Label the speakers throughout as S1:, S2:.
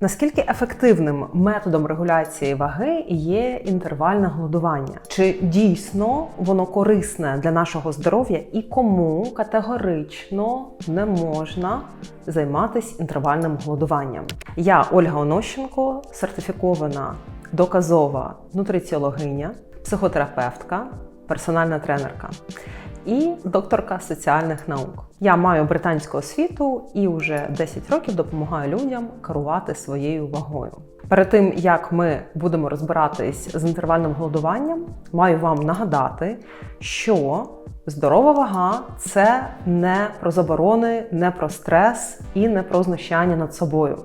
S1: Наскільки ефективним методом регуляції ваги є інтервальне голодування? Чи дійсно воно корисне для нашого здоров'я і кому категорично не можна займатися інтервальним голодуванням? Я Ольга Онощенко, сертифікована доказова нутриціологиня, психотерапевтка, персональна тренерка і докторка соціальних наук. Я маю британську освіту і вже 10 років допомагаю людям керувати своєю вагою. Перед тим як ми будемо розбиратись з інтервальним голодуванням, маю вам нагадати, що здорова вага це не про заборони, не про стрес і не про знущання над собою.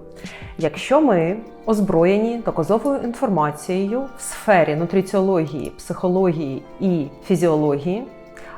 S1: Якщо ми озброєні доказовою інформацією в сфері нутриціології, психології і фізіології,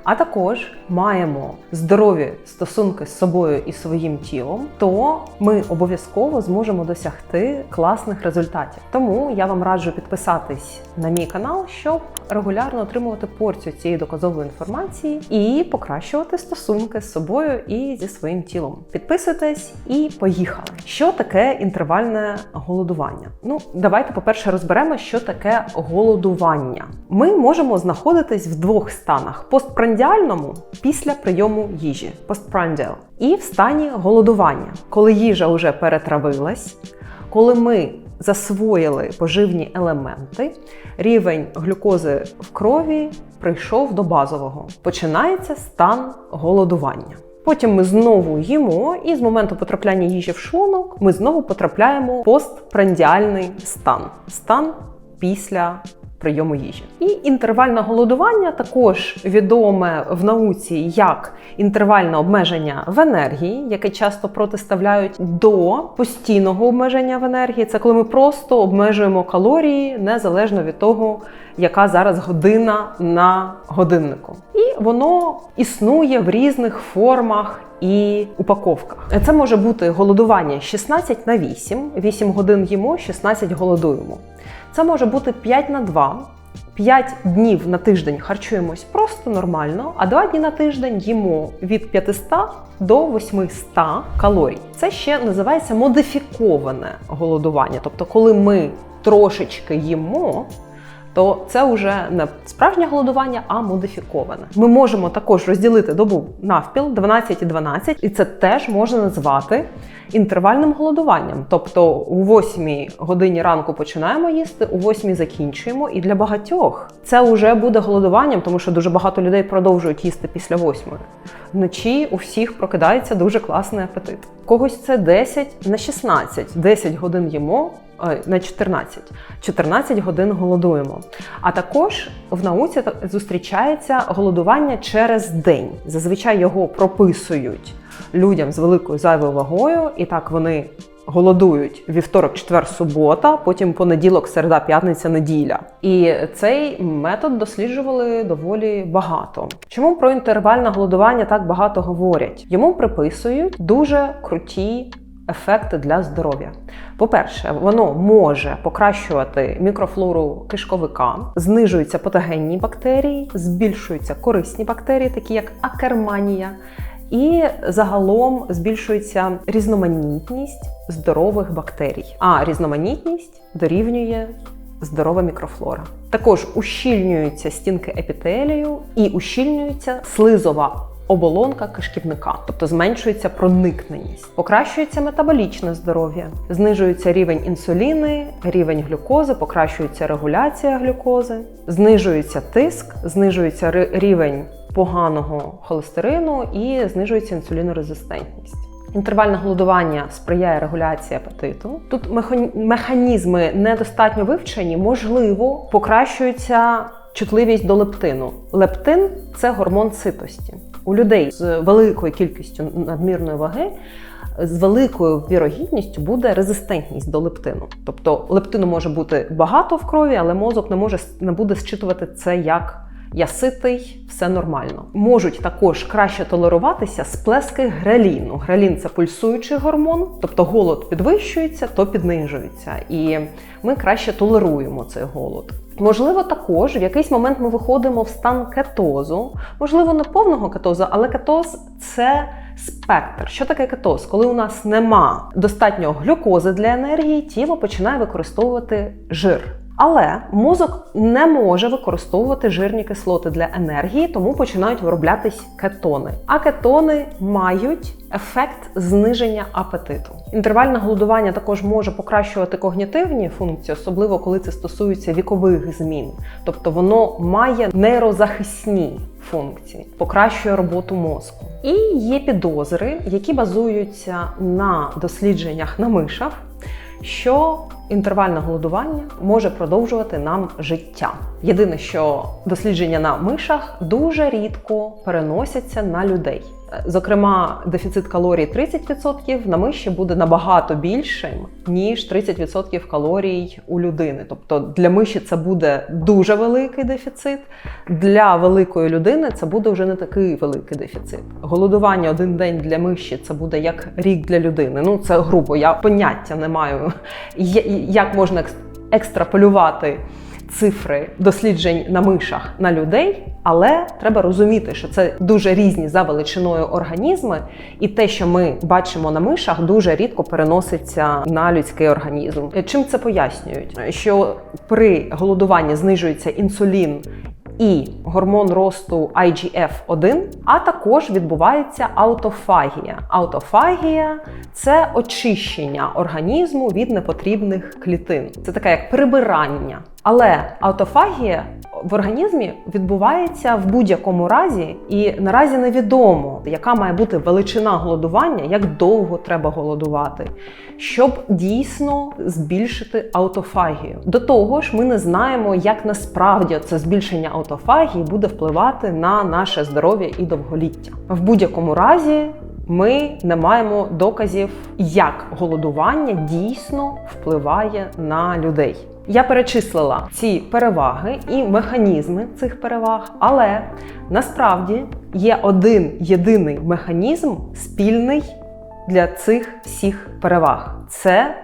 S1: а також маємо здорові стосунки з собою і своїм тілом, то ми обов'язково зможемо досягти класних результатів. Тому я вам раджу підписатись на мій канал, щоб регулярно отримувати порцію цієї доказової інформації і покращувати стосунки з собою і зі своїм тілом. Підписуйтесь і поїхали. Що таке інтервальне голодування? Ну, давайте, по-перше, розберемо, що таке голодування. Ми можемо знаходитись в двох станах: постпрандіальному після прийому їжі, постпрандіал, і в стані голодування, коли їжа вже перетравилась, коли ми засвоїли поживні елементи, рівень глюкози в крові прийшов до базового. Починається стан голодування. Потім ми знову їмо, і з моменту потрапляння їжі в шлунок ми знову потрапляємо в постпрандіальний стан стан після прийому їжі. І інтервальне голодування також відоме в науці як інтервальне обмеження в енергії, яке часто протиставляють до постійного обмеження в енергії. Це коли ми просто обмежуємо калорії незалежно від того, яка зараз година на годиннику. І воно існує в різних формах. І упаковках це може бути голодування 16 на 8, 8 годин їмо, 16 голодуємо. Це може бути 5 на 2, 5 днів на тиждень харчуємось просто нормально, а 2 дні на тиждень їмо від 500 до 800 калорій. Це ще називається модифіковане голодування. Тобто, коли ми трошечки їмо. То це вже не справжнє голодування, а модифіковане. Ми можемо також розділити добу навпіл 12 і 12, і це теж можна назвати інтервальним голодуванням. Тобто у 8 годині ранку починаємо їсти, у 8 закінчуємо. І для багатьох це вже буде голодуванням, тому що дуже багато людей продовжують їсти після 8. Вночі у всіх прокидається дуже класний апетит. Когось це 10 на 16, 10 годин їмо. На 14 14 годин голодуємо. А також в науці зустрічається голодування через день. Зазвичай його прописують людям з великою зайвою вагою, і так вони голодують вівторок, четвер, субота, потім понеділок, середа, п'ятниця, неділя. І цей метод досліджували доволі багато. Чому про інтервальне голодування так багато говорять? Йому приписують дуже круті. Ефекти для здоров'я. По-перше, воно може покращувати мікрофлору кишковика, знижуються патогенні бактерії, збільшуються корисні бактерії, такі як акерманія, і загалом збільшується різноманітність здорових бактерій. А різноманітність дорівнює здорова мікрофлора. Також ущільнюються стінки епітелію і ущільнюється слизова оболонка кишківника, тобто зменшується проникненість, покращується метаболічне здоров'я, знижується рівень інсуліни, рівень глюкози, покращується регуляція глюкози, знижується тиск, знижується рівень поганого холестерину і знижується інсулінорезистентність. Інтервальне голодування сприяє регуляції апетиту. Тут механізми недостатньо вивчені, можливо, покращується чутливість до лептину. Лептин це гормон ситості. У людей з великою кількістю надмірної ваги. З великою вірогідністю буде резистентність до лептину. Тобто лептину може бути багато в крові, але мозок не може не буде зчитувати це як я ситий, все нормально. Можуть також краще толеруватися сплески греліну. Грелін це пульсуючий гормон, тобто голод підвищується, то піднижується. І ми краще толеруємо цей голод. Можливо, також в якийсь момент ми виходимо в стан кетозу, можливо, не повного кетозу, але кетоз це спектр. Що таке кетоз? Коли у нас нема достатньо глюкози для енергії, тіло починає використовувати жир. Але мозок не може використовувати жирні кислоти для енергії, тому починають вироблятись кетони. А кетони мають ефект зниження апетиту. Інтервальне голодування також може покращувати когнітивні функції, особливо коли це стосується вікових змін. Тобто воно має нейрозахисні функції, покращує роботу мозку. І є підозри, які базуються на дослідженнях на мишах, що інтервальне голодування може продовжувати нам життя. Єдине, що дослідження на мишах дуже рідко переносяться на людей. Зокрема, дефіцит калорій 30% на миші буде набагато більшим, ніж 30% калорій у людини. Тобто для миші це буде дуже великий дефіцит. Для великої людини це буде вже не такий великий дефіцит. Голодування один день для миші це буде як рік для людини. Ну це грубо, я поняття не маю, як можна екстраполювати цифри досліджень на мишах на людей, але треба розуміти, що це дуже різні за величиною організми, і те, що ми бачимо на мишах, дуже рідко переноситься на людський організм. Чим це пояснюють? Що при голодуванні знижується інсулін. І гормон росту IGF-1, а також відбувається аутофагія. Аутофагія це очищення організму від непотрібних клітин. Це таке як прибирання. Але аутофагія в організмі відбувається в будь-якому разі, і наразі невідомо, яка має бути величина голодування, як довго треба голодувати, щоб дійсно збільшити аутофагію. До того ж, ми не знаємо, як насправді це збільшення аутофагії буде впливати на наше здоров'я і довголіття. В будь-якому разі. Ми не маємо доказів, як голодування дійсно впливає на людей. Я перечислила ці переваги і механізми цих переваг, але насправді є один єдиний механізм спільний для цих всіх переваг. Це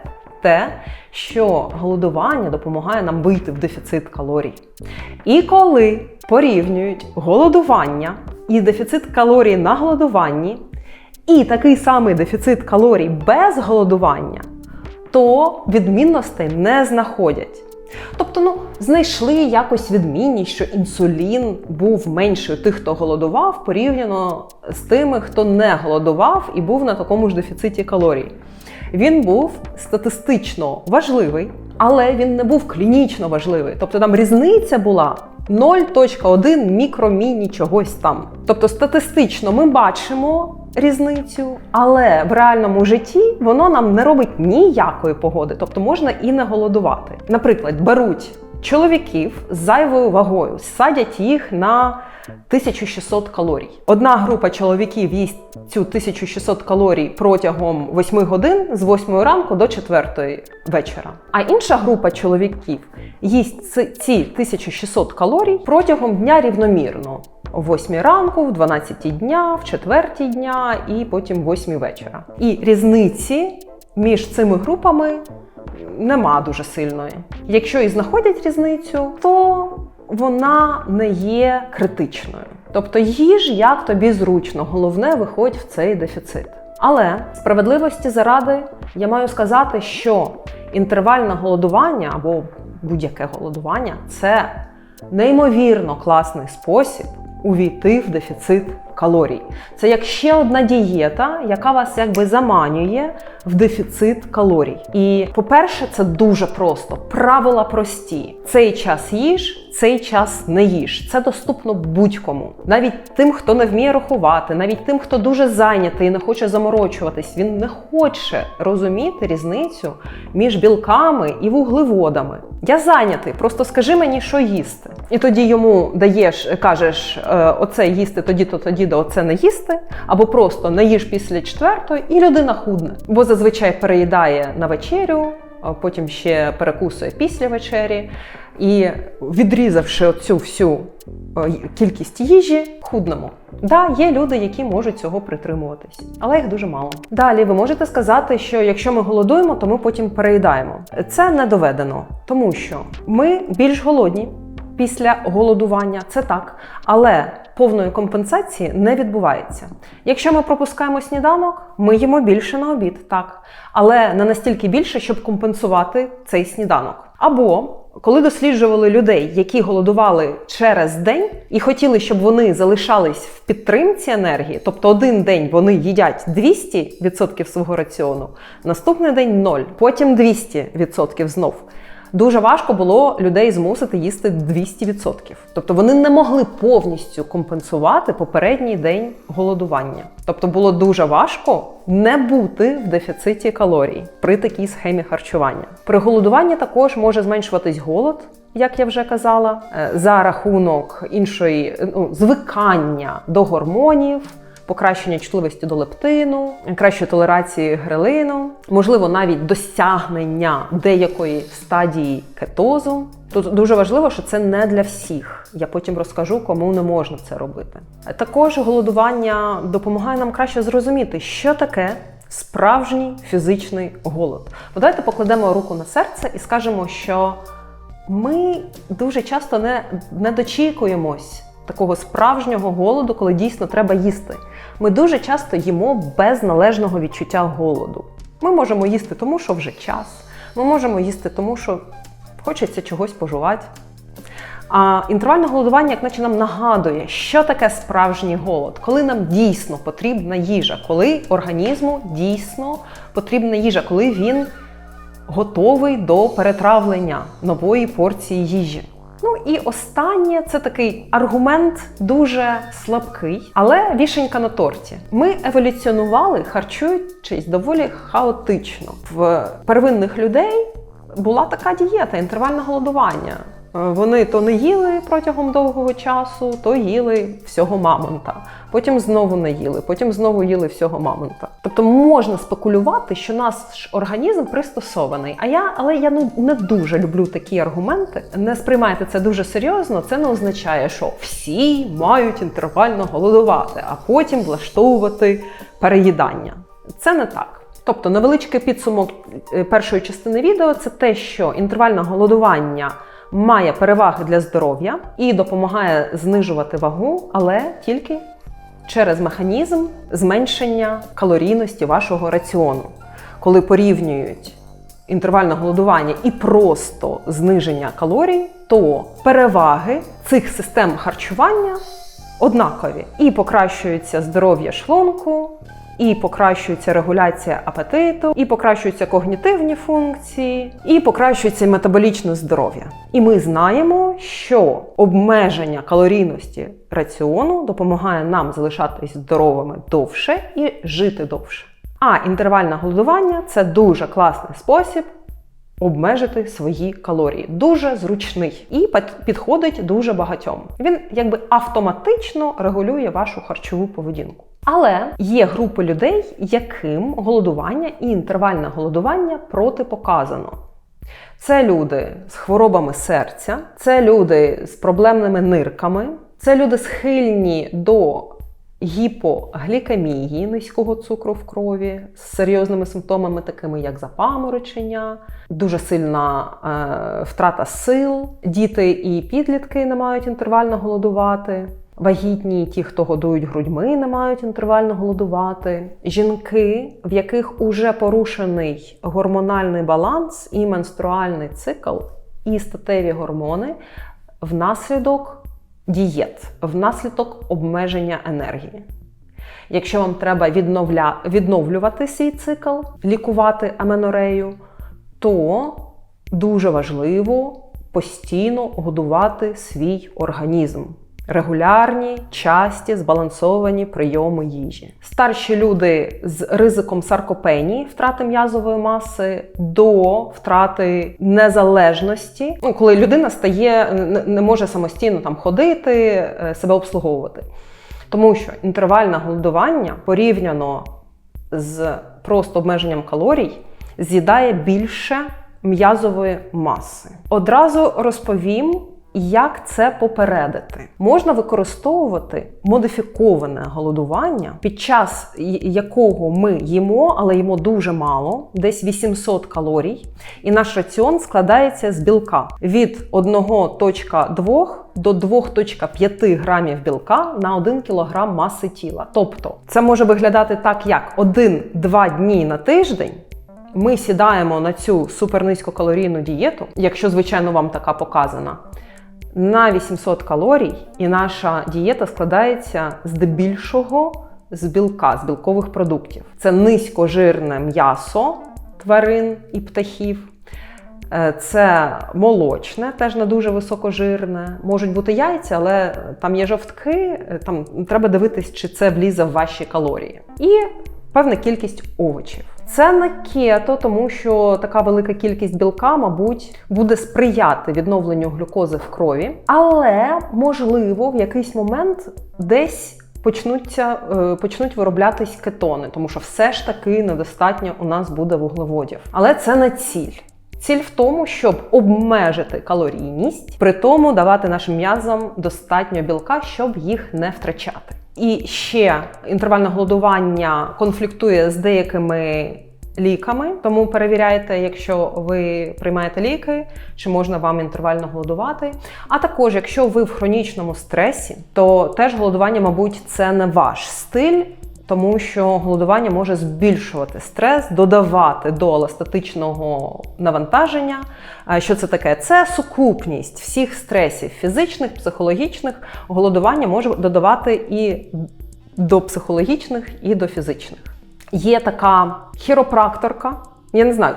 S1: те, що голодування допомагає нам вийти в дефіцит калорій. І коли порівнюють голодування і дефіцит калорій на голодуванні, і такий самий дефіцит калорій без голодування то відмінностей не знаходять. Тобто, ну, знайшли якось відмінність, що інсулін був менший у тих, хто голодував, порівняно з тими, хто не голодував і був на такому ж дефіциті калорій. Він був статистично важливий, але він не був клінічно важливий. Тобто там різниця була 0.1 мікроміні чогось там. Тобто статистично ми бачимо різницю, але в реальному житті воно нам не робить ніякої погоди, тобто можна і не голодувати. Наприклад, беруть чоловіків з зайвою вагою, садять їх на 1600 калорій. Одна група чоловіків їсть цю 1600 калорій протягом 8 годин з 8 ранку до 4 вечора. А інша група чоловіків їсть ці 1600 калорій протягом дня рівномірно. О 8 ранку, в 12 дня, в 4 дня і потім в 8 вечора. І різниці між цими групами нема дуже сильної. Якщо і знаходять різницю, то вона не є критичною. Тобто їж як тобі зручно, головне виходь в цей дефіцит. Але справедливості заради я маю сказати, що інтервальне голодування або будь-яке голодування це неймовірно класний спосіб увійти в дефіцит калорій. Це як ще одна дієта, яка вас якби заманює в дефіцит калорій. І, по-перше, це дуже просто. Правила прості. Цей час їж, цей час не їж. Це доступно будь-кому. Навіть тим, хто не вміє рахувати, навіть тим, хто дуже зайнятий і не хоче заморочуватись, він не хоче розуміти різницю між білками і вуглеводами. Я зайнятий, просто скажи мені, що їсти. І тоді йому даєш, кажеш, «Е, оце їсти, тоді-то, тоді-то, оце не їсти, або просто не їж після четвертої, і людина худне. Бо зазвичай переїдає на вечерю, потім ще перекусує після вечері. І відрізавши цю всю кількість їжі, худнемо. Да, є люди, які можуть цього притримуватись, але їх дуже мало. Далі ви можете сказати, що якщо ми голодуємо, то ми потім переїдаємо. Це не доведено, тому що ми більш голодні після голодування, це так, але повної компенсації не відбувається. Якщо ми пропускаємо сніданок, ми їмо більше на обід, так, але не настільки більше, щоб компенсувати цей сніданок. Або коли досліджували людей, які голодували через день, і хотіли, щоб вони залишались в підтримці енергії, тобто один день вони їдять 200% свого раціону, наступний день 0, потім 200% знов. Дуже важко було людей змусити їсти 200%. Тобто вони не могли повністю компенсувати попередній день голодування. Тобто було дуже важко не бути в дефіциті калорій при такій схемі харчування. При голодуванні також може зменшуватись голод. Як я вже казала, е, за рахунок іншої ну, звикання до гормонів, покращення чутливості до лептину, кращої толерації грелину, можливо, навіть досягнення деякої стадії кетозу. Тут дуже важливо, що це не для всіх. Я потім розкажу, кому не можна це робити. Також голодування допомагає нам краще зрозуміти, що таке справжній фізичний голод. Бо давайте покладемо руку на серце і скажемо, що ми дуже часто не, не дочікуємось такого справжнього голоду, коли дійсно треба їсти. Ми дуже часто їмо без належного відчуття голоду. Ми можемо їсти тому, що вже час. Ми можемо їсти тому, що хочеться чогось пожувати. А інтервальне голодування, як наче нам нагадує, що таке справжній голод, коли нам дійсно потрібна їжа, коли організму дійсно потрібна їжа, коли він готовий до перетравлення нової порції їжі. Ну і останнє це такий аргумент дуже слабкий, але вішенька на торті. Ми еволюціонували, харчуючись доволі хаотично. В первинних людей була така дієта інтервальне голодування. Вони то не їли протягом довгого часу, то їли всього мамонта. Потім знову не їли, потім знову їли всього мамонта. Тобто можна спекулювати, що наш організм пристосований. А я, але я ну не дуже люблю такі аргументи. Не сприймайте це дуже серйозно. Це не означає, що всі мають інтервально голодувати, а потім влаштовувати переїдання. Це не так. Тобто, невеличкий підсумок е, першої частини відео це те, що інтервальне голодування має переваги для здоров'я і допомагає знижувати вагу, але тільки через механізм зменшення калорійності вашого раціону. Коли порівнюють інтервальне голодування і просто зниження калорій, то переваги цих систем харчування однакові і покращується здоров'я шлунку, і покращується регуляція апетиту, і покращуються когнітивні функції, і покращується метаболічне здоров'я. І ми знаємо, що обмеження калорійності раціону допомагає нам залишатись здоровими довше і жити довше. А інтервальне голодування це дуже класний спосіб. Обмежити свої калорії дуже зручний і підходить дуже багатьом. Він якби автоматично регулює вашу харчову поведінку. Але є групи людей, яким голодування і інтервальне голодування протипоказано. Це люди з хворобами серця, це люди з проблемними нирками, це люди схильні до гіпоглікемії, низького цукру в крові, з серйозними симптомами, такими як запаморочення, дуже сильна е, втрата сил. Діти і підлітки не мають інтервально голодувати. Вагітні, ті, хто годують грудьми, не мають інтервально голодувати. Жінки, в яких уже порушений гормональний баланс і менструальний цикл, і статеві гормони внаслідок дієт, внаслідок обмеження енергії. Якщо вам треба відновля... відновлювати свій цикл, лікувати аменорею, то дуже важливо постійно годувати свій організм регулярні, часті, збалансовані прийоми їжі. Старші люди з ризиком саркопенії, втрати м'язової маси до втрати незалежності, ну коли людина стає, не може самостійно там ходити, е, себе обслуговувати. Тому що інтервальне голодування порівняно з просто обмеженням калорій з'їдає більше м'язової маси. Одразу розповім І як це попередити? Можна використовувати модифіковане голодування, під час якого ми їмо, але їмо дуже мало, десь 800 калорій, і наш раціон складається з білка від 1.2 до 2.5 грамів білка на 1 кг маси тіла. Тобто, це може виглядати так, як 1-2 дні на тиждень. Ми сідаємо на цю супернизькокалорійну дієту, якщо, звичайно, вам така показана, на 800 калорій, і наша дієта складається здебільшого з білка, з білкових продуктів. Це низькожирне м'ясо тварин і птахів. Е, Це молочне, теж не дуже високожирне. Можуть бути яйця, але там є жовтки, е, там треба дивитись, чи це влізе в ваші калорії. І певна кількість овочів. Це не кето, тому що така велика кількість білка, мабуть, буде сприяти відновленню глюкози в крові, але можливо в якийсь момент десь. Почнуться, е, почнуть вироблятись кетони, тому що все ж таки недостатньо у нас буде вуглеводів. Але це не ціль. Ціль в тому, щоб обмежити калорійність, при тому давати нашим м'язам достатньо білка, щоб їх не втрачати. І ще інтервальне голодування конфліктує з деякими ліками, тому перевіряйте, якщо ви приймаєте ліки, чи можна вам інтервально голодувати. А також, якщо ви в хронічному стресі, то теж голодування, мабуть, це не ваш стиль. Тому що голодування може збільшувати стрес, додавати до еластатичного навантаження. Що це таке? Це сукупність всіх стресів фізичних, психологічних. Голодування може додавати і до психологічних, і до фізичних. Є така хіропракторка, я не знаю,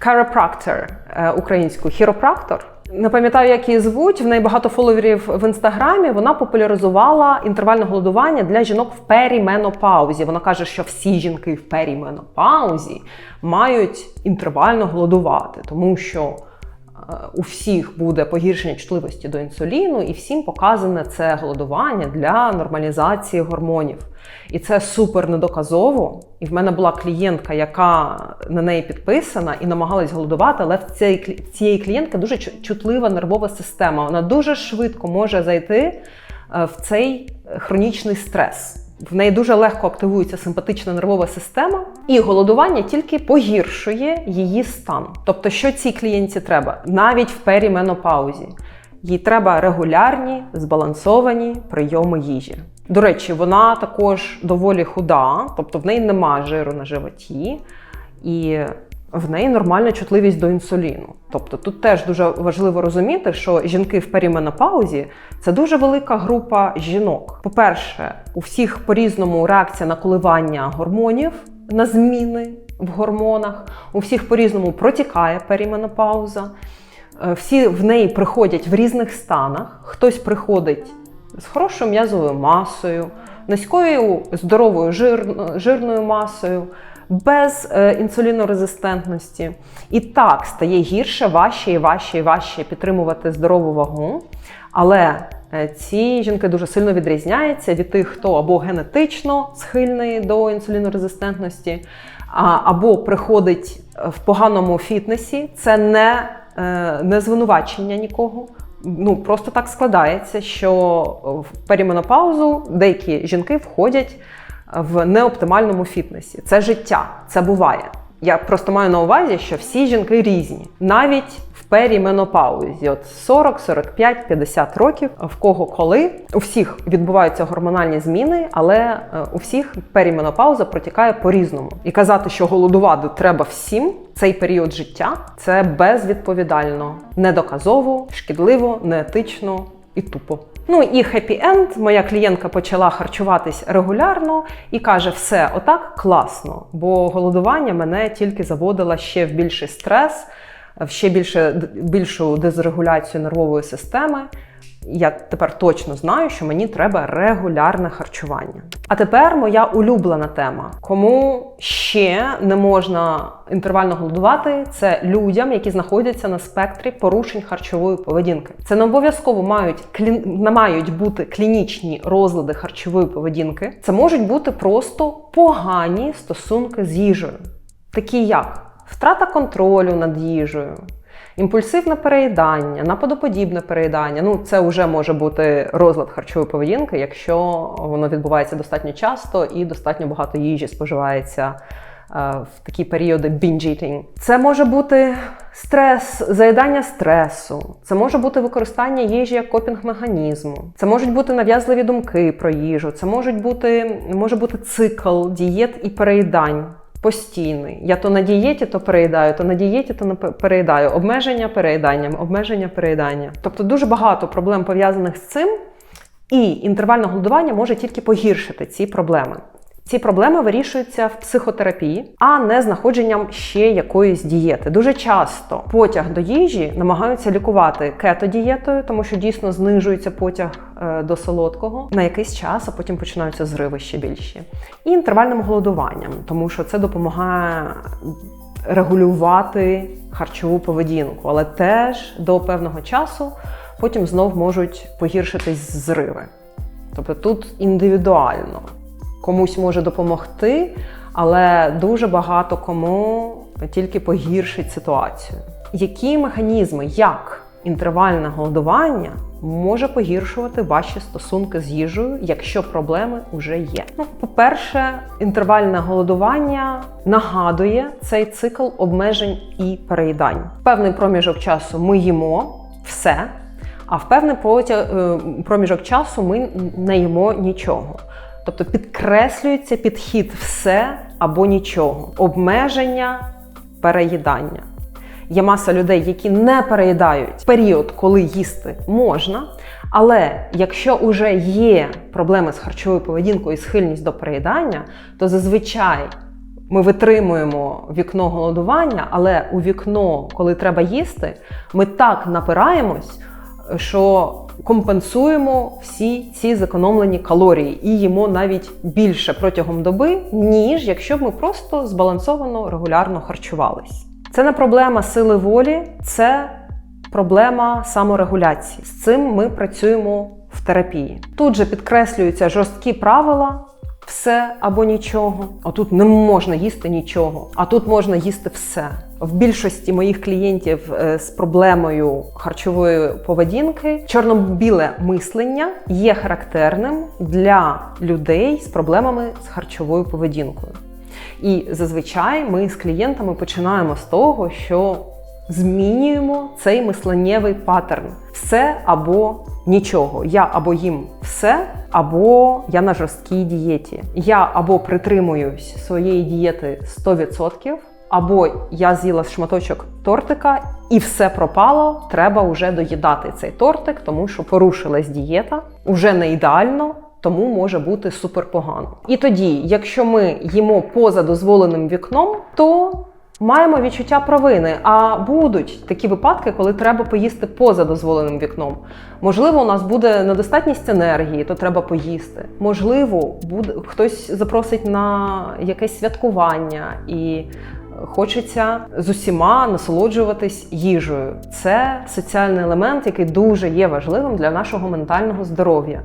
S1: chiropractor е, українською, хіропрактор. Не пам'ятаю, як її звуть. В неї багато фоловерів в інстаграмі. Вона популяризувала інтервальне голодування для жінок в періменопаузі. Вона каже, що всі жінки в періменопаузі мають інтервально голодувати, тому що е, у всіх буде погіршення чутливості до інсуліну, і всім показане це голодування для нормалізації гормонів. І це супер недоказово. І в мене була клієнтка, яка на неї підписана і намагалась голодувати, але в цієї, цієї клієнтки дуже чутлива нервова система. Вона дуже швидко може зайти е, в цей хронічний стрес. В неї дуже легко активується симпатична нервова система, і голодування тільки погіршує її стан. Тобто, що цій клієнтці треба? Навіть в періменопаузі. Їй треба регулярні збалансовані прийоми їжі. До речі, вона також доволі худа, тобто в неї нема жиру на животі, і в неї нормальна чутливість до інсуліну. Тобто тут теж дуже важливо розуміти, що жінки в періменопаузі це дуже велика група жінок. По-перше, у всіх по-різному реакція на коливання гормонів, на зміни в гормонах, у всіх по-різному протікає періменопауза. Е, Всі в неї приходять в різних станах. Хтось приходить з хорошою м'язовою масою, низькою здоровою жир- жирною масою, без е, інсулінорезистентності. І так стає гірше, важче і важче і важче підтримувати здорову вагу. Але е, ці жінки дуже сильно відрізняються від тих, хто або генетично схильний до інсулінорезистентності, або приходить в поганому фітнесі. Це не, е, не звинувачення нікого. Ну просто так складається, що в періменопаузу деякі жінки входять в неоптимальному фітнесі. Це життя, це буває. Я просто маю на увазі, що всі жінки різні, навіть періменопаузі, от 40, 45, 50 років, в кого коли у всіх відбуваються гормональні зміни, але е, у всіх періменопауза протікає по-різному. І казати, що голодувати треба всім цей період життя, це безвідповідально, недоказово, шкідливо, неетично і тупо. Ну і хеппі-енд. Моя клієнтка почала харчуватись регулярно і каже: все, отак класно, бо голодування мене тільки заводило ще в більший стрес, в ще більше більшу дезрегуляцію нервової системи. Я тепер точно знаю, що мені треба регулярне харчування. А тепер моя улюблена тема. Кому ще не можна інтервально голодувати, це людям, які знаходяться на спектрі порушень харчової поведінки. Це не обов'язково мають клі... не мають бути клінічні розлади харчової поведінки. Це можуть бути просто погані стосунки з їжею, такі як втрата контролю над їжею, Імпульсивне переїдання, нападоподібне переїдання ну це вже може бути розлад харчової поведінки, якщо воно відбувається достатньо часто і достатньо багато їжі споживається е, в такі періоди binge eating. Це може бути стрес, заїдання стресу, це може бути використання їжі як копінг-механізму, це можуть бути нав'язливі думки про їжу, це можуть бути, може бути цикл дієт і переїдань. Постійний. Я то на дієті, то переїдаю, то на дієті, то не переїдаю. Обмеження переїданням, обмеження переїдання. Тобто дуже багато проблем пов'язаних з цим, і інтервальне голодування може тільки погіршити ці проблеми. Ці проблеми вирішуються в психотерапії, а не знаходженням ще якоїсь дієти. Дуже часто потяг до їжі намагаються лікувати кето-дієтою, тому що дійсно знижується потяг е, до солодкого на якийсь час, а потім починаються зриви ще більші. І інтервальним голодуванням, тому що це допомагає регулювати харчову поведінку, але теж до певного часу потім знов можуть погіршитись зриви. Тобто тут індивідуально комусь може допомогти, але дуже багато кому тільки погіршить ситуацію. Які механізми, як інтервальне голодування може погіршувати ваші стосунки з їжею, якщо проблеми вже є? Ну, по-перше, інтервальне голодування нагадує цей цикл обмежень і переїдань. Певний проміжок часу ми їмо все. А в певний е, проміжок часу ми не їмо нічого. Тобто підкреслюється підхід все або нічого, обмеження переїдання. Є маса людей, які не переїдають період, коли їсти можна. Але якщо вже є проблеми з харчовою поведінкою і схильність до переїдання, то зазвичай ми витримуємо вікно голодування, але у вікно, коли треба їсти, ми так напираємось, що компенсуємо всі ці зекономлені калорії і їмо навіть більше протягом доби, ніж якщо б ми просто збалансовано регулярно харчувались. Це не проблема сили волі, це проблема саморегуляції. З цим ми працюємо в терапії. Тут же підкреслюються жорсткі правила. Все або нічого. А тут не можна їсти нічого, а тут можна їсти все. В більшості моїх клієнтів е, з проблемою харчової поведінки чорно-біле мислення є характерним для людей з проблемами з харчовою поведінкою. І зазвичай ми з клієнтами починаємо з того, що змінюємо цей мисленнєвий паттерн: все або нічого. Я або їм все, або я на жорсткій дієті. Я або притримуюсь своєї дієти 100%, або я з'їла шматочок тортика і все пропало. Треба вже доїдати цей тортик, тому що порушилась дієта, уже не ідеально. Тому може бути суперпогано. І тоді, якщо ми їмо поза дозволеним вікном, то маємо відчуття провини. А будуть такі випадки, коли треба поїсти поза дозволеним вікном. Можливо, у нас буде недостатність енергії, то треба поїсти. Можливо, буде хтось запросить на якесь святкування і. Хочеться з усіма насолоджуватись їжею. Це соціальний елемент, який дуже є важливим для нашого ментального здоров'я.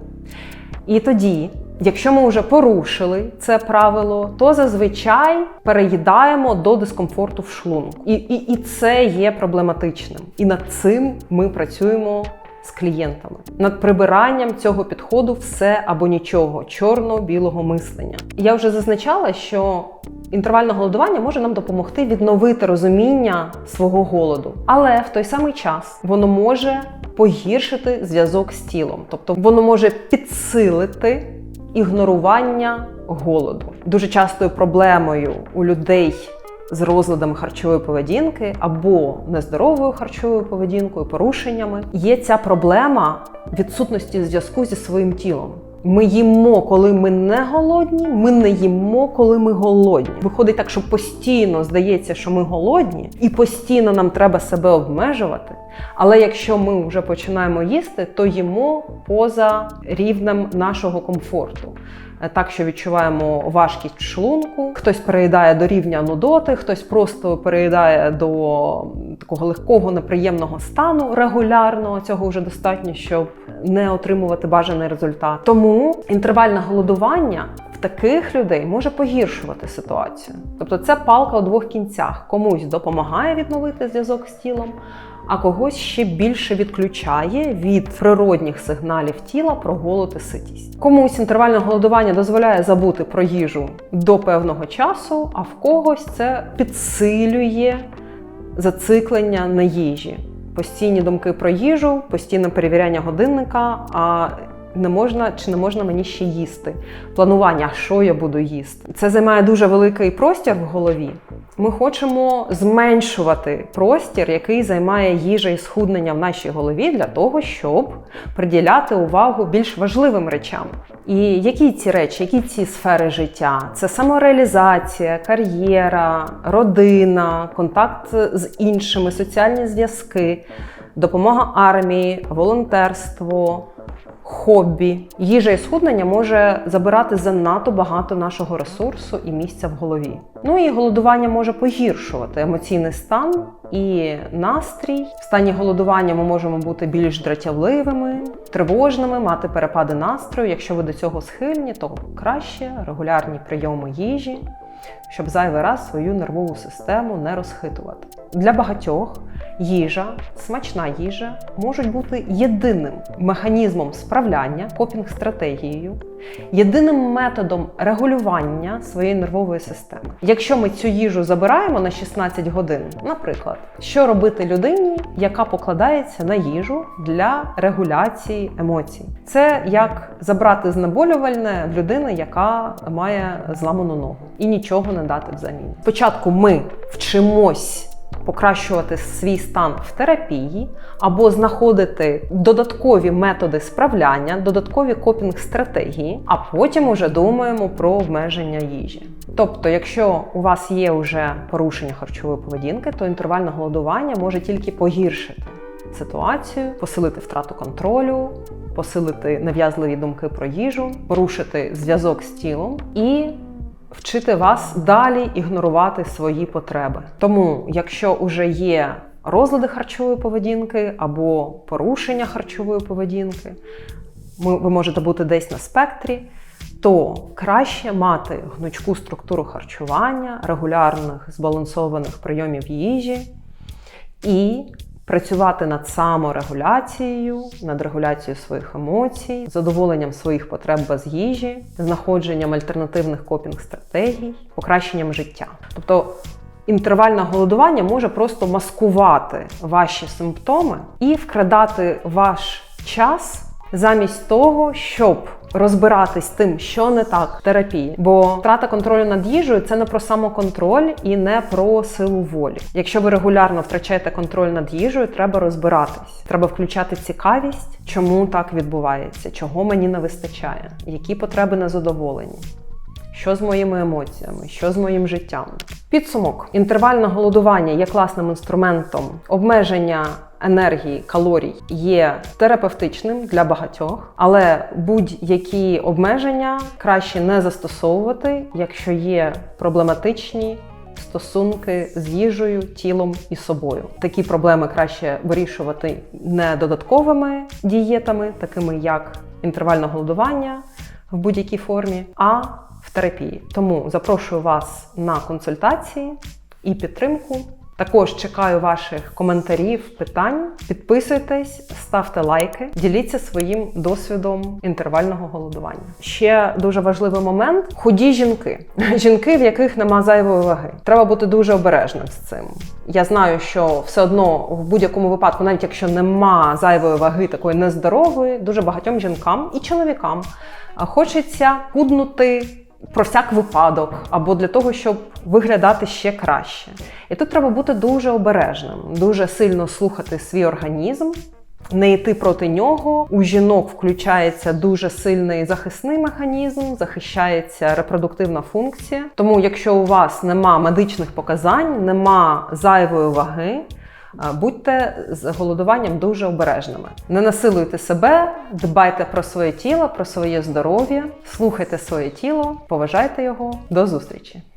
S1: І тоді Якщо ми вже порушили це правило, то зазвичай переїдаємо до дискомфорту в шлунку. І, і, І це є проблематичним. І над цим ми працюємо з клієнтами. Над прибиранням цього підходу все або нічого, чорно-білого мислення. Я вже зазначала, що інтервальне голодування може нам допомогти відновити розуміння свого голоду, але в той самий час воно може погіршити зв'язок з тілом, тобто воно може підсилити ігнорування голоду. Дуже частою проблемою у людей з розладами харчової поведінки або нездоровою харчовою поведінкою, порушеннями є ця проблема відсутності зв'язку зі своїм тілом. Ми їмо, коли ми не голодні, ми не їмо, коли ми голодні. Виходить так, що постійно здається, що ми голодні, і постійно нам треба себе обмежувати. Але якщо ми вже починаємо їсти, то їмо поза рівнем нашого комфорту. Так, що відчуваємо важкість в шлунку, хтось переїдає до рівня нудоти, хтось просто переїдає до такого легкого, неприємного стану регулярно. Цього вже достатньо, щоб не отримувати бажаний результат. Тому інтервальне голодування таких людей може погіршувати ситуацію. Тобто це палка у двох кінцях. Комусь допомагає відновити зв'язок з тілом, а когось ще більше відключає від природних сигналів тіла про голод і ситість. Комусь інтервальне голодування дозволяє забути про їжу до певного часу, а в когось це підсилює зациклення на їжі. Постійні думки про їжу, постійне перевіряння годинника. А не можна чи не можна мені ще їсти. Планування, що я буду їсти. Це займає дуже великий простір в голові. Ми хочемо зменшувати простір, який займає їжа і схуднення в нашій голові, для того, щоб приділяти увагу більш важливим речам. І які ці речі, які ці сфери життя? Це самореалізація, кар'єра, родина, контакт з іншими, соціальні зв'язки, допомога армії, волонтерство хобі. Їжа і схуднення може забирати занадто багато нашого ресурсу і місця в голові. Ну і голодування може погіршувати емоційний стан і настрій. В стані голодування ми можемо бути більш дратівливими, тривожними, мати перепади настрою. Якщо ви до цього схильні, то краще регулярні прийоми їжі. Щоб зайвий раз свою нервову систему не розхитувати. Для багатьох їжа, смачна їжа можуть бути єдиним механізмом справляння, копінг-стратегією, єдиним методом регулювання своєї нервової системи. Якщо ми цю їжу забираємо на 16 годин, наприклад, що робити людині, яка покладається на їжу для регуляції емоцій? Це як забрати знеболювальне в людини, яка має зламану ногу, і нічого не дати взамін. Спочатку ми вчимось покращувати свій стан в терапії або знаходити додаткові методи справляння, додаткові копінг-стратегії, а потім уже думаємо про обмеження їжі. Тобто, якщо у вас є вже порушення харчової поведінки, то інтервальне голодування може тільки погіршити ситуацію, посилити втрату контролю, посилити нав'язливі думки про їжу, порушити зв'язок з тілом і вчити вас далі ігнорувати свої потреби. Тому, якщо вже є розлади харчової поведінки або порушення харчової поведінки, ви можете бути десь на спектрі. То краще мати гнучку структуру харчування, регулярних збалансованих прийомів їжі і працювати над саморегуляцією, над регуляцією своїх емоцій, задоволенням своїх потреб без їжі, знаходженням альтернативних копінг-стратегій, покращенням життя. Тобто інтервальне голодування може просто маскувати ваші симптоми і вкрадати ваш час замість того, щоб розбиратись з тим, що не так в терапії. Бо втрата контролю над їжею це не про самоконтроль і не про силу волі. Якщо ви регулярно втрачаєте контроль над їжею, треба розбиратись. Треба включати цікавість, чому так відбувається, чого мені не вистачає, які потреби не задоволені. Що з моїми емоціями, що з моїм життям? Підсумок: інтервальне голодування є класним інструментом обмеження енергії, калорій є терапевтичним для багатьох, але будь-які обмеження краще не застосовувати, якщо є проблематичні. Стосунки з їжею, тілом і собою. Такі проблеми краще вирішувати не додатковими дієтами, такими як інтервальне голодування в будь-якій формі, а в терапії. Тому запрошую вас на консультації і підтримку. Також чекаю ваших коментарів, питань. Підписуйтесь, ставте лайки, діліться своїм досвідом інтервального голодування. Ще дуже важливий момент: худі жінки, жінки, в яких нема зайвої ваги. Треба бути дуже обережним з цим. Я знаю, що все одно в будь-якому випадку, навіть якщо нема зайвої ваги, такої нездорової, дуже багатьом жінкам і чоловікам хочеться худнути про всяк випадок, або для того, щоб виглядати ще краще. І тут треба бути дуже обережним, дуже сильно слухати свій організм. Не йти проти нього. У жінок включається дуже сильний захисний механізм, захищається репродуктивна функція. Тому, якщо у вас нема медичних показань, нема зайвої ваги, будьте з голодуванням дуже обережними. Не насилуйте себе, дбайте про своє тіло, про своє здоров'я, слухайте своє тіло, поважайте його. До зустрічі!